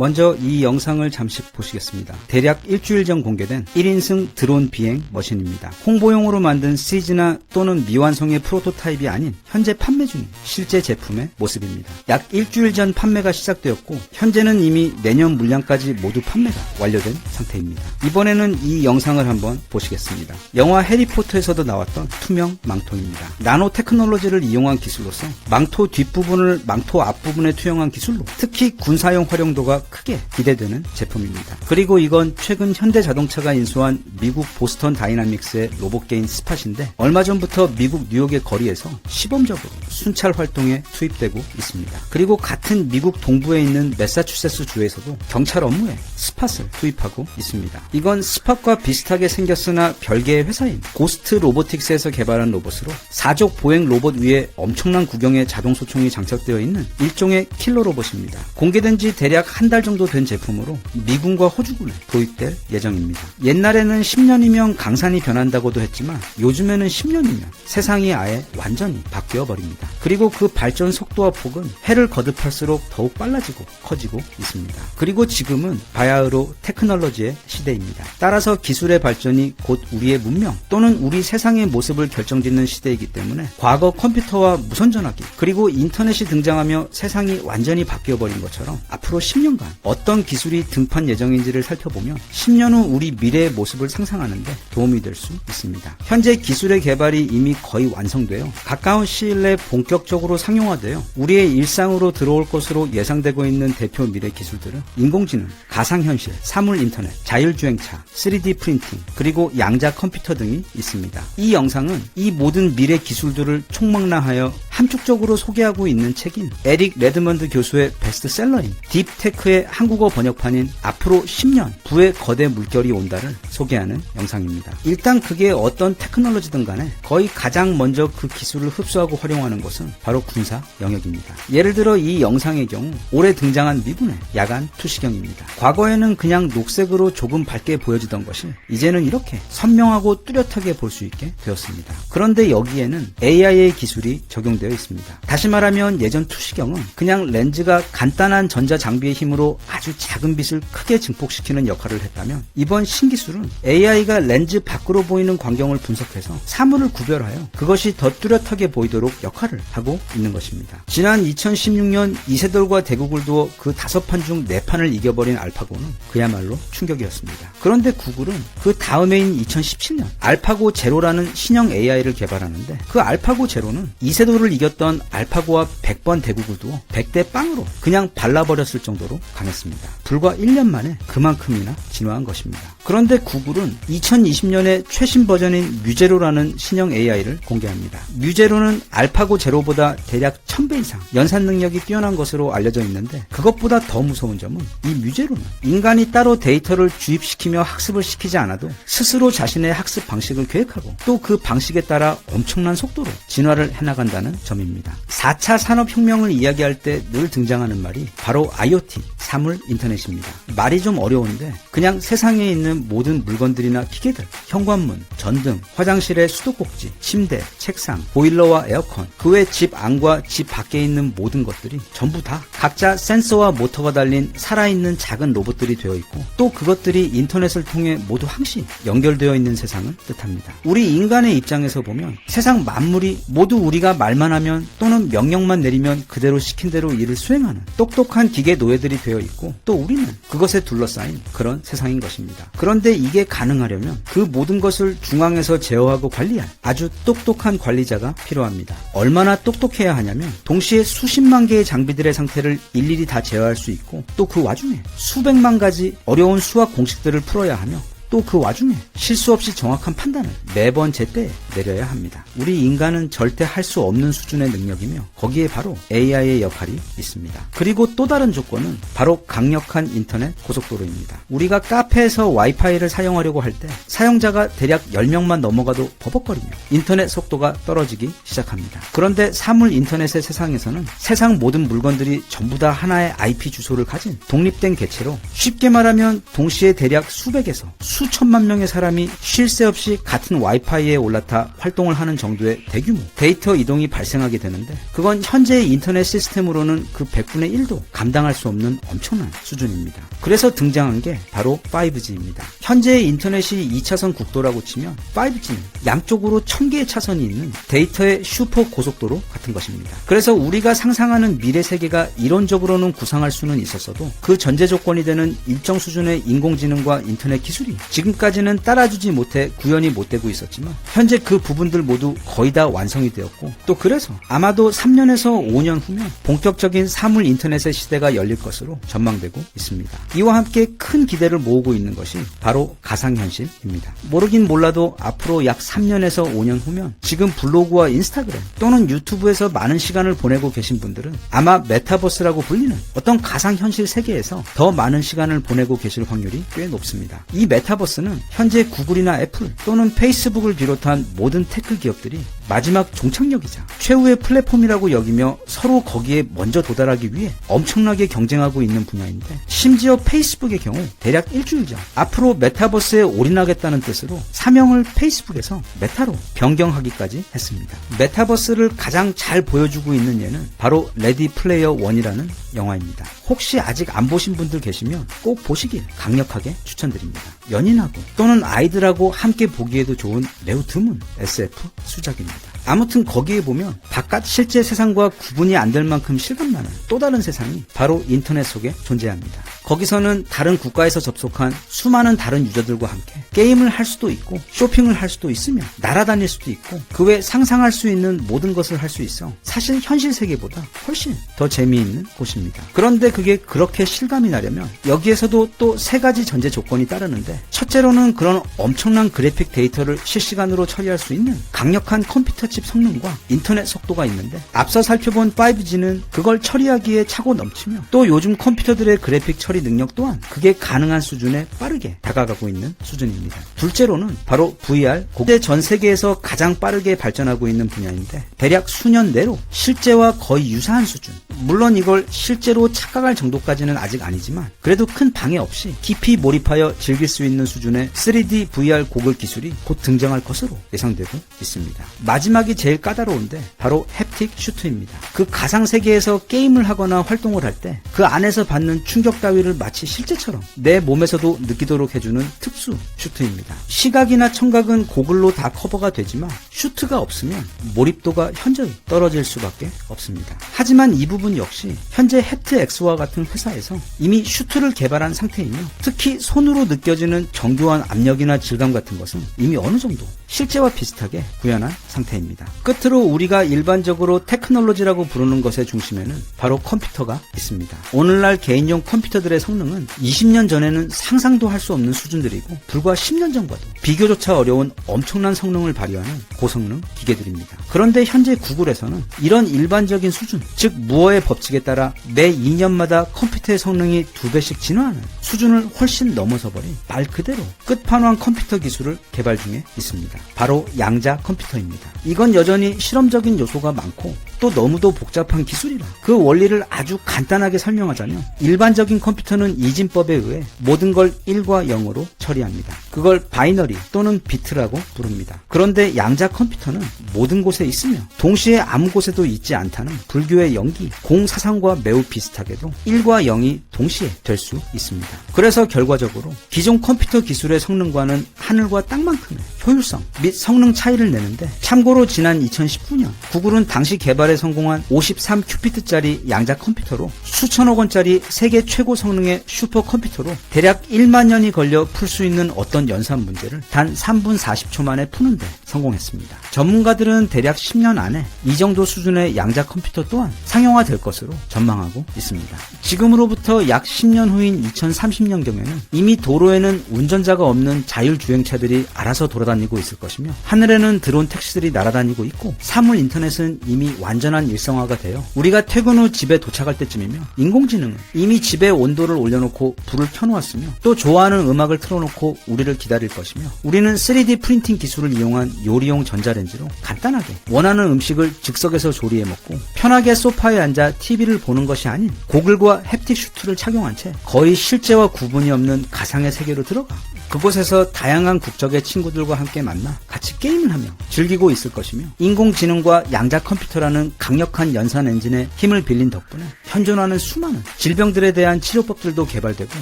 먼저 이 영상을 잠시 보시겠습니다. 대략 일주일 전 공개된 1인승 드론 비행 머신입니다. 홍보용으로 만든 시즈나 또는 미완성의 프로토타입이 아닌 현재 판매 중인 실제 제품의 모습입니다. 약 일주일 전 판매가 시작되었고 현재는 이미 내년 물량까지 모두 판매가 완료된 상태입니다. 이번에는 이 영상을 한번 보시겠습니다. 영화 해리포터에서도 나왔던 투명 망토입니다. 나노 테크놀로지를 이용한 기술로서 망토 뒷부분을 망토 앞부분에 투영한 기술로 특히 군사용 활용도가 크게 기대되는 제품입니다. 그리고 이건 최근 현대 자동차가 인수한 미국 보스턴 다이나믹스의 로봇 게임 스팟인데 얼마 전부터 미국 뉴욕의 거리에서 시범적으로 순찰 활동에 투입되고 있습니다. 그리고 같은 미국 동부에 있는 매사추세츠 주에서도 경찰 업무에 스팟을 투입하고 있습니다. 이건 스팟과 비슷하게 생겼으나 별개의 회사인 고스트 로보틱스에서 개발한 로봇으로 사족 보행 로봇 위에 엄청난 구경의 자동 소총이 장착되어 있는 일종의 킬러 로봇입니다. 공개된 지 대략 한 달 정도 된 제품으로 미군과 호주군에 도입될 예정입니다. 옛날에는 10년이면 강산이 변한다고도 했지만 요즘에는 10년이면 세상이 아예 완전히 바뀌어 버립니다. 그리고 그 발전 속도와 폭은 해를 거듭할수록 더욱 빨라지고 커지고 있습니다. 그리고 지금은 바야흐로 테크놀로지의 시대입니다. 따라서 기술의 발전이 곧 우리의 문명 또는 우리 세상의 모습을 결정짓는 시대이기 때문에 과거 컴퓨터와 무선 전화기 그리고 인터넷이 등장하며 세상이 완전히 바뀌어 버린 것처럼 앞으로 10년 간 어떤 기술이 등판 예정인지를 살펴보면 10년 후 우리 미래의 모습을 상상하는데 도움이 될 수 있습니다. 현재 기술의 개발이 이미 거의 완성되어 가까운 시일 내에 본격적으로 상용화되어 우리의 일상으로 들어올 것으로 예상되고 있는 대표 미래 기술들은 인공지능, 가상현실, 사물 인터넷, 자율주행차, 3D 프린팅, 그리고 양자 컴퓨터 등이 있습니다. 이 영상은 이 모든 미래 기술들을 총망라하여 함축적으로 소개하고 있는 책인 에릭 레드먼드 교수의 베스트셀러인 딥테크 의 한국어 번역판인 앞으로 10년 부의 거대 물결이 온다를 소개하는 영상입니다. 일단 그게 어떤 테크놀로지든 간에 거의 가장 먼저 그 기술을 흡수하고 활용하는 것은 바로 군사 영역입니다. 예를 들어 이 영상의 경우 올해 등장한 미군의 야간 투시경입니다. 과거에는 그냥 녹색으로 조금 밝게 보여지던 것이 이제는 이렇게 선명하고 뚜렷하게 볼 수 있게 되었습니다. 그런데 여기에는 AI의 기술이 적용되어 있습니다. 다시 말하면 예전 투시경은 그냥 렌즈가 간단한 전자 장비의 힘으로 아주 작은 빛을 크게 증폭시키는 역할을 했다면 이번 신기술은 AI가 렌즈 밖으로 보이는 광경을 분석해서 사물을 구별하여 그것이 더 뚜렷하게 보이도록 역할을 하고 있는 것입니다. 지난 2016년 이세돌과 대국을 두어 그 다섯 판 중 네 판을 이겨버린 알파고는 그야말로 충격이었습니다. 그런데 구글은 그 다음 해인 2017년 알파고 제로라는 신형 AI를 개발하는데 그 알파고 제로는 이세돌을 이겼던 알파고와 100번 대국을 두어 100대 빵으로 그냥 발라버렸을 정도로 강했습니다. 불과 1년 만에 그만큼이나 진화한 것입니다. 그런데 구글은 2020년에 최신 버전인 뮤제로라는 신형 AI를 공개합니다. 뮤제로는 알파고 제로보다 대략 1000배 이상 연산 능력이 뛰어난 것으로 알려져 있는데 그것보다 더 무서운 점은 이 뮤제로는 인간이 따로 데이터를 주입시키며 학습을 시키지 않아도 스스로 자신의 학습 방식을 계획하고 또 그 방식에 따라 엄청난 속도로 진화를 해나간다는 점입니다. 4차 산업혁명을 이야기할 때 늘 등장하는 말이 바로 IoT, 사물 인터넷입니다. 말이 좀 어려운데 그냥 세상에 있는 모든 물건들이나 기계들, 현관문, 전등, 화장실의 수도꼭지, 침대, 책상, 보일러와 에어컨, 그 외 집 안과 집 밖에 있는 모든 것들이 전부 다 각자 센서와 모터가 달린 살아있는 작은 로봇들이 되어 있고 또 그것들이 인터넷을 통해 모두 항시 연결되어 있는 세상을 뜻합니다. 우리 인간의 입장에서 보면 세상 만물이 모두 우리가 말만 하면 또는 명령만 내리면 그대로 시킨 대로 일을 수행하는 똑똑한 기계 노예들이 되어 있고 또 우리는 그것에 둘러싸인 그런 세상인 것입니다. 그런데 이게 가능하려면 그 모든 것을 중앙에서 제어하고 관리할 아주 똑똑한 관리자가 필요합니다. 얼마나 똑똑해야 하냐면 동시에 수십만 개의 장비들의 상태를 일일이 다 제어할 수 있고 또 그 와중에 수백만 가지 어려운 수학 공식들을 풀어야 하며 또 그 와중에 실수 없이 정확한 판단을 매번 제때에 내려야 합니다. 우리 인간은 절대 할 수 없는 수준의 능력이며 거기에 바로 AI의 역할이 있습니다. 그리고 또 다른 조건은 바로 강력한 인터넷 고속도로입니다. 우리가 카페에서 와이파이를 사용하려고 할 때 사용자가 대략 10명만 넘어가도 버벅거리며 인터넷 속도가 떨어지기 시작합니다. 그런데 사물 인터넷의 세상에서는 세상 모든 물건들이 전부 다 하나의 IP 주소를 가진 독립된 개체로 쉽게 말하면 동시에 대략 수백에서 수 천만 명의 사람이 쉴 새 없이 같은 와이파이에 올라타 활동을 하는 정도의 대규모 데이터 이동이 발생하게 되는데 그건 현재의 인터넷 시스템으로는 그 100분의 1도 감당할 수 없는 엄청난 수준입니다. 그래서 등장한 게 바로 5G입니다. 현재의 인터넷이 2차선 국도라고 치면 5G는 양쪽으로 1000개의 차선이 있는 데이터의 슈퍼 고속도로 같은 것입니다. 그래서 우리가 상상하는 미래 세계가 이론적으로는 구상할 수는 있었어도 그 전제 조건이 되는 일정 수준의 인공지능과 인터넷 기술이 지금까지는 따라주지 못해 구현이 못 되고 있었지만 현재 그 부분들 모두 거의 다 완성이 되었고 또 그래서 아마도 3년에서 5년 후면 본격적인 사물 인터넷의 시대가 열릴 것으로 전망되고 있습니다. 이와 함께 큰 기대를 모으고 있는 것이 바로 가상현실입니다. 모르긴 몰라도 앞으로 약 3년에서 5년 후면 지금 블로그와 인스타그램 또는 유튜브에서 많은 시간을 보내고 계신 분들은 아마 메타버스라고 불리는 어떤 가상현실 세계에서 더 많은 시간을 보내고 계실 확률이 꽤 높습니다. 이 메타버스 는 현재 구글이나 애플 또는 페이스북을 비롯한 모든 테크 기업들이 마지막 종착역이자 최후의 플랫폼이라고 여기며 서로 거기에 먼저 도달하기 위해 엄청나게 경쟁하고 있는 분야인데 심지어 페이스북의 경우 대략 일주일 전 앞으로 메타버스에 올인하겠다는 뜻으로 사명을 페이스북에서 메타로 변경하기까지 했습니다. 메타버스를 가장 잘 보여주고 있는 예는 바로 레디 플레이어 원이라는 영화입니다. 혹시 아직 안 보신 분들 계시면 꼭 보시길 강력하게 추천드립니다. 연인 하고 또는 아이들하고 함께 보기에도 좋은 매우 드문 SF 수작입니다. 아무튼 거기에 보면 바깥 실제 세상과 구분이 안 될 만큼 실감 나는 또 다른 세상이 바로 인터넷 속에 존재합니다. 거기서는 다른 국가에서 접속한 수많은 다른 유저들과 함께 게임을 할 수도 있고 쇼핑을 할 수도 있으며 날아다닐 수도 있고 그 외 상상할 수 있는 모든 것을 할 수 있어 사실 현실 세계보다 훨씬 더 재미있는 곳입니다. 그런데 그게 그렇게 실감이 나려면 여기에서도 또 세 가지 전제 조건이 따르는데 첫째로는 그런 엄청난 그래픽 데이터를 실시간으로 처리할 수 있는 강력한 컴퓨터 칩 성능과 인터넷 속도가 있는데 앞서 살펴본 5G는 그걸 처리하기에 차고 넘치며 또 요즘 컴퓨터들의 그래픽 처리 능력 또한 그게 가능한 수준에 빠르게 다가가고 있는 수준입니다. 둘째로는 바로 VR, 국제 전 세계에서 가장 빠르게 발전하고 있는 분야인데 대략 수년 내로 실제와 거의 유사한 수준. 물론 이걸 실제로 착각할 정도까지는 아직 아니지만 그래도 큰 방해 없이 깊이 몰입하여 즐길 수 있는 수준의 3D VR 고글 기술이 곧 등장할 것으로 예상되고 있습니다. 마지막 이 제일 까다로운데 바로 햅틱 슈트입니다. 그 가상 세계에서 게임을 하거나 활동을 할 때 그 안에서 받는 충격 따위를 마치 실제처럼 내 몸에서도 느끼도록 해주는 특수 슈트입니다. 시각이나 청각은 고글로 다 커버가 되지만 슈트가 없으면 몰입도가 현저히 떨어질 수밖에 없습니다. 하지만 이 부분 역시 현재 해트 X와 같은 회사에서 이미 슈트를 개발한 상태이며 특히 손으로 느껴지는 정교한 압력이나 질감 같은 것은 이미 어느 정도 실제와 비슷하게 구현한 상태입니다. 끝으로 우리가 일반적으로 테크놀로지라고 부르는 것의 중심에는 바로 컴퓨터가 있습니다. 오늘날 개인용 컴퓨터들의 성능은 20년 전에는 상상도 할 수 없는 수준들이고 불과 10년 전과도 비교조차 어려운 엄청난 성능을 발휘하는 고성능 기계들입니다. 그런데 현재 구글에서는 이런 일반적인 수준, 즉 무어의 법칙에 따라 매 2년마다 컴퓨터의 성능이 두 배씩 진화하는 수준을 훨씬 넘어서 버린 말 그대로 끝판왕 컴퓨터 기술을 개발 중에 있습니다. 바로 양자 컴퓨터입니다. 이건 여전히 실험적인 요소가 많고 또 너무도 복잡한 기술이라 그 원리를 아주 간단하게 설명하자면 일반적인 컴퓨터는 이진법에 의해 모든 걸 1과 0으로 처리합니다. 그걸 바이너리 또는 비트라고 부릅니다. 그런데 양자 컴퓨터는 모든 곳에 있으며 동시에 아무 곳에도 있지 않다는 불교의 연기, 공사상과 매우 비슷하게도 1과 0이 동시에 될 수 있습니다. 그래서 결과적으로 기존 컴퓨터 기술의 성능과는 하늘과 땅만큼의 효율성 및 성능 차이를 내는데 참고로 지난 2019년 구글은 당시 개발에 성공한 53큐피트짜리 양자 컴퓨터로 수천억 원짜리 세계 최고 성능의 슈퍼 컴퓨터로 대략 1만 년이 걸려 풀 수 있는 어떤 연산 문제를 단 3분 40초 만에 푸는데 성공했습니다. 전문가들은 대략 10년 안에 이 정도 수준의 양자 컴퓨터 또한 상용화될 것으로 전망하고 있습니다. 지금으로부터 약 10년 후인 2030년경에는 이미 도로에는 운전자가 없는 자율주행차들이 알아서 돌아다 니고 있을 것이며 하늘에는 드론 택시들이 날아다니고 있고 사물 인터넷은 이미 완전한 일상화가 되어 우리가 퇴근 후 집에 도착할 때쯤이면 인공지능은 이미 집에 온도를 올려놓고 불을 켜놓았으며 또 좋아하는 음악을 틀어놓고 우리를 기다릴 것이며 우리는 3D 프린팅 기술을 이용한 요리용 전자레인지로 간단하게 원하는 음식을 즉석에서 조리해 먹고 편하게 소파에 앉아 TV를 보는 것이 아닌 고글과 햅틱 슈트를 착용한 채 거의 실제와 구분이 없는 가상의 세계로 들어가 그곳에서 다양한 국적의 친구들과 함께 만나 같이 게임을 하며 즐기고 있을 것이며 인공지능과 양자 컴퓨터라는 강력한 연산 엔진의 힘을 빌린 덕분에 현존하는 수많은 질병들에 대한 치료법들도 개발되고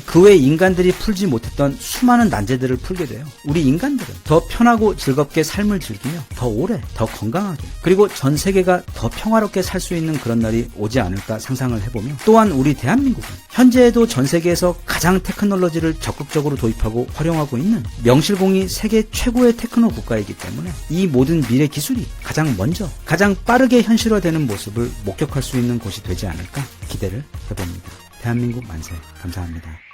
그 외 인간들이 풀지 못했던 수많은 난제들을 풀게 돼요. 우리 인간들은 더 편하고 즐겁게 삶을 즐기며 더 오래, 더 건강하게 그리고 전 세계가 더 평화롭게 살 수 있는 그런 날이 오지 않을까 상상을 해보며 또한 우리 대한민국은 현재에도 전 세계에서 가장 테크놀로지를 적극적으로 도입하고 활용하고 있는 명실공히 세계 최고의 테크노 국가이기 때문에 이 모든 미래 기술이 가장 먼저 가장 빠르게 현실화되는 모습을 목격할 수 있는 곳이 되지 않을까 기대를 해봅니다. 대한민국 만세 감사합니다.